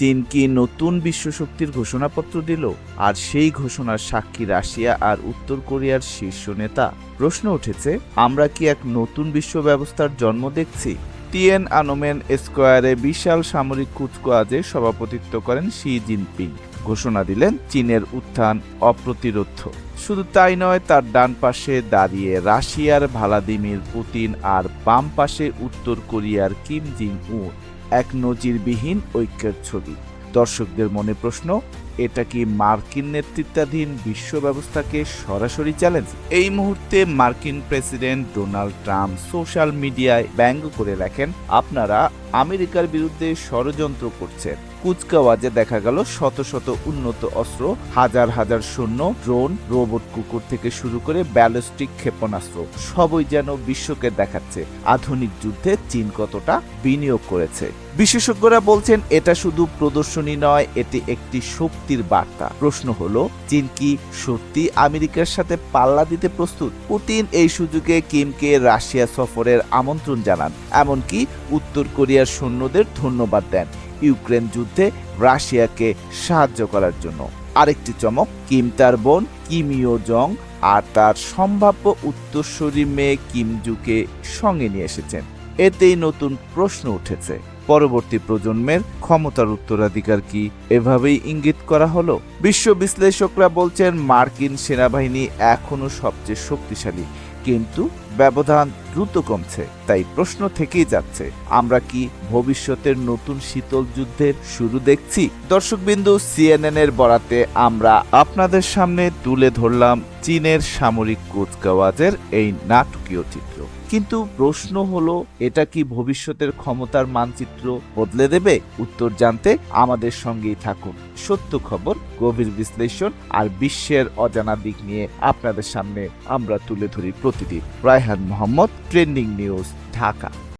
চীন কি নতুন বিশ্বশক্তির ঘোষণাপত্র দিল? আর সেই ঘোষণার সাক্ষী রাশিয়া আর উত্তর কোরিয়ার শীর্ষ নেতা। প্রশ্ন উঠেছে, আমরা কি এক নতুন বিশ্ব ব্যবস্থার জন্ম দেখছি? টিএন আনোমেন স্কোয়ারে বিশাল সামরিক কুচকাওয়াজে সভাপতিত্ব করেন শি জিনপিং। ঘোষণা দিলেন, চীনের উত্থান অপ্রতিরোধ্য। শুধু তাই নয়, তার ডান পাশে দাঁড়িয়ে রাশিয়ার ভ্লাদিমির পুতিন আর বাম পাশে উত্তর কোরিয়ার কিম জিং উন। এক নজিরবিহীন ঐক্যের ছবি। দর্শকদের মনে প্রশ্ন, এটা কি মার্কিন নেতৃত্বাধীন বিশ্ব ব্যবস্থাকে সরাসরি চ্যালেঞ্জ এই মুহূর্তে মার্কিন প্রেসিডেন্ট ডোনাল্ড ট্রাম্প সোশ্যাল মিডিয়ায় ব্যঙ্গ করে রাখেন আপনারা আমেরিকার বিরুদ্ধে ষড়যন্ত্র করছেন কুচকাওয়াজে দেখা গেল শত শত উন্নত অস্ত্র, হাজার হাজার সৈন্য, ড্রোন, রোবট কুকুর থেকে শুরু করে ব্যালিস্টিক ক্ষেপণাস্ত্র, সবই যেন বিশ্বকে দেখাচ্ছে। আধুনিক যুদ্ধে চীন কতটা বিনিয়োগ করেছে। বিশেষজ্ঞরা বলছেন, এটা শুধু প্রদর্শনী নয়, এটি একটি শক্তির বার্তা। প্রশ্ন হলো, চীন কি সত্যি আমেরিকার সাথে পাল্লা দিতে প্রস্তুত? পুতিন এই সুযোগে কিমকে রাশিয়া সফরের আমন্ত্রণ জানান। এমনকি উত্তর কোরিয়ার সৈন্যদের ধন্যবাদ দেন ইউক্রেন যুদ্ধে রাশিয়াকে সাহায্য করার জন্য। আরেকটি চমক, কিম তার বোন কিম ইও জং আর তার সম্ভাব্য উত্তরসূরি মেয়ে কিমজুকে সঙ্গে নিয়ে এসেছেন। এতেই নতুন প্রশ্ন উঠেছে, পরবর্তী প্রজন্মের ক্ষমতার উত্তরাধিকার কি এভাবেই ইঙ্গিত করা হলো? বিশ্ব বিশ্লেষকরা বলছেন, মার্কিন সেনাবাহিনী এখনও সবচেয়ে শক্তিশালী, কিন্তু ব্যবধান দ্রুত কমছে, তাই প্রশ্ন থেকেই যাচ্ছে, আমরা কি ভবিষ্যতের নতুন শীতল যুদ্ধের শুরু দেখছি? দর্শকবিন্দু সিএনএন এর বরাতে আমরা আপনাদের সামনে তুলে ধরলাম চীনের সামরিক কুচকাওয়াজের এই নাটকীয় চিত্র। কিন্তু প্রশ্ন হলো, এটা কি ভবিষ্যতের ক্ষমতার মানচিত্র বদলে দেবে? উত্তর জানতে আমাদের সঙ্গেই থাকুন। সত্য খবর, গভীর বিশ্লেষণ আর বিশ্বের অজানা দিক নিয়ে আপনাদের সামনে আমরা তুলে ধরি প্রতিদিন। Raihan Mohammad trending news Dhaka.